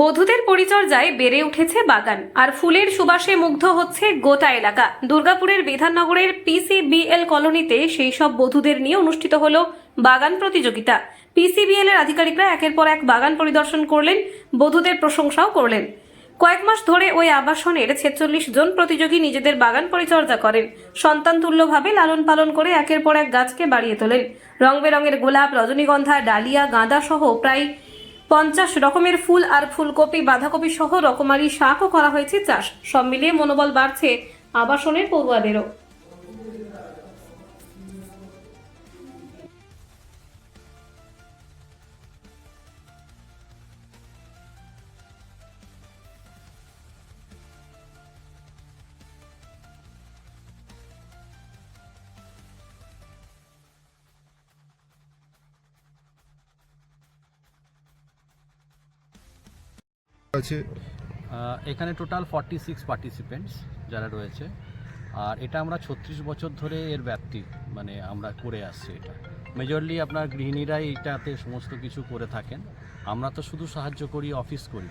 বধূদের পরিচর্যায় বেড়ে উঠেছে বাগান। আর ফুলের সুবাসে মুগ্ধ হচ্ছে গোটা এলাকা। দুর্গাপুরের বিধাননগরের পিসিবিএল কলোনিতে সেই সব বধূদের নিয়ে অনুষ্ঠিত হলো বাগান প্রতিযোগিতা। পিসিবিএল এর আধিকারিকরা একের পর এক বাগান পরিদর্শন করলেন বধূদের প্রশংসাও করলেন। কয়েক মাস ধরে ওই আবাসনের ছেচল্লিশ জন প্রতিযোগী নিজেদের বাগান পরিচর্যা করেন। সন্তান তুল্যভাবে লালন পালন করে একের পর এক গাছকে বাড়িয়ে তোলেন। রং বেরঙের গোলাপ, রজনীগন্ধা, ডালিয়া গাঁদা সহ প্রায় পঞ্চাশ রকমের ফুল আর ফুলকপি, বাঁধাকপি সহ রকমারি শাকও করা হয়েছে চাষ। সব মিলিয়ে মনোবল বাড়ছে আবাসনের পড়ুয়াদেরও। আছে? এখানে টোটাল ফর্টি সিক্স পার্টিসিপেন্টস যারা রয়েছে। আর এটা আমরা ছত্রিশ বছর ধরে এর ব্যাপ্তি মানে আমরা করে আসছি এটা। মেজরলি আপনার গৃহিণীরাই এইটাতে সমস্ত কিছু করে থাকেন। আমরা তো শুধু সাহায্য করি অফিস করি।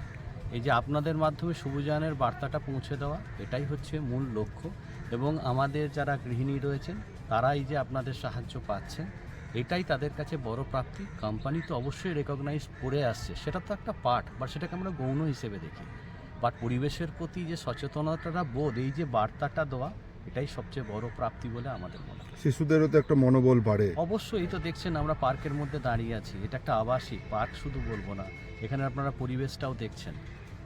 এই যে আপনাদের মাধ্যমে সবুজায়নের বার্তাটা পৌঁছে দেওয়া, এটাই হচ্ছে মূল লক্ষ্য। এবং আমাদের যারা গৃহিণী রয়েছেন তারা এই যে আপনাদের সাহায্য পাচ্ছেন এটাই তাদের কাছে বড় প্রাপ্তি। কোম্পানি তো অবশ্যই রেকগনাইজ করে আসছে। সেটা তো একটা পার্ট বা সেটাকে আমরা গৌণ হিসেবে দেখি। বাট পরিবেশের প্রতি যে সচেতনতাটা বোধ এই যে বার্তাটা দেওয়া এটাই সবচেয়ে বড় প্রাপ্তি বলে আমাদের মনে হয়। শিশুদেরও তো একটা মনোবল বাড়ে। অবশ্যই এই তো দেখছেন আমরা পার্কের মধ্যে দাঁড়িয়ে আছি। এটা একটা আবাসিক পার্ক শুধু বলব না। এখানে আপনারা পরিবেশটাও দেখছেন।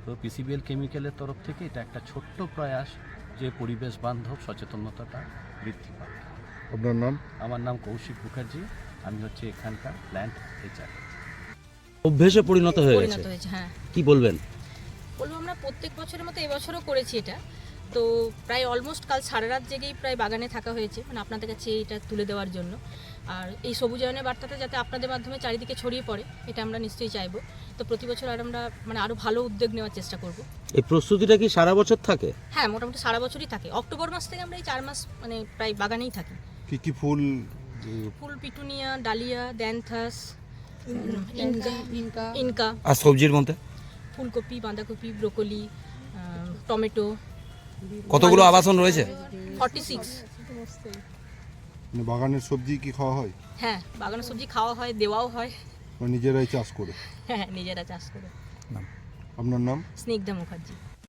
তো পিসিবিএল কেমিক্যালের তরফ থেকে এটা একটা ছোট্ট প্রয়াস যে পরিবেশ বান্ধব সচেতনতাটা বৃদ্ধি পায় আপনার নাম? আমার নাম কৌশিক মুখার্জি। আমি হচ্ছে এখানকার প্ল্যান্ট এইচআর অভ্যেসে পরিণত হয়ে হয়েছে হ্যাঁ। কি বলবেন? বলব আমরা প্রত্যেক বছরের মতো এবছরও করেছি এটা। তো প্রায় অলমোস্ট কাল সারা রাত জেগেই প্রায় বাগানে থাকা হয়েছে মানে আপনাদের কাছে এটা তুলে দেওয়ার জন্য। আর এই সবুজায়নের বার্তাটা যাতে আপনাদের মাধ্যমে চারিদিকে ছড়িয়ে পড়ে এটা আমরা নিশ্চয়ই চাইব। তো প্রতি বছর আর আমরা মানে আরও ভালো উদ্যোগ নেওয়ার চেষ্টা করব। এই প্রস্তুতিটা কি সারা বছর থাকে? হ্যাঁ মোটামুটি সারা বছরই থাকে। অক্টোবর মাস থেকে আমরা এই চার মাস মানে প্রায় বাগানেই থাকি। কি কি ফুল? ফুল petunia dahlia dianthus Inca. Inca. আর সবজির মধ্যে? ফুলকপি বাঁধাকপি ব্রোকলি টমেটো। কতগুলো আবাসন রয়েছে? Forty six. মানে বাগানের সবজি কি খাওয়া হয়? হ্যাঁ বাগানের সবজি খাওয়া হয় দেওয়াও হয়। নিজেরাই চাষ করে? হ্যাঁ নিজেরা চাষ করে। আপনার নাম? স্নিগ্ধা মুখার্জি।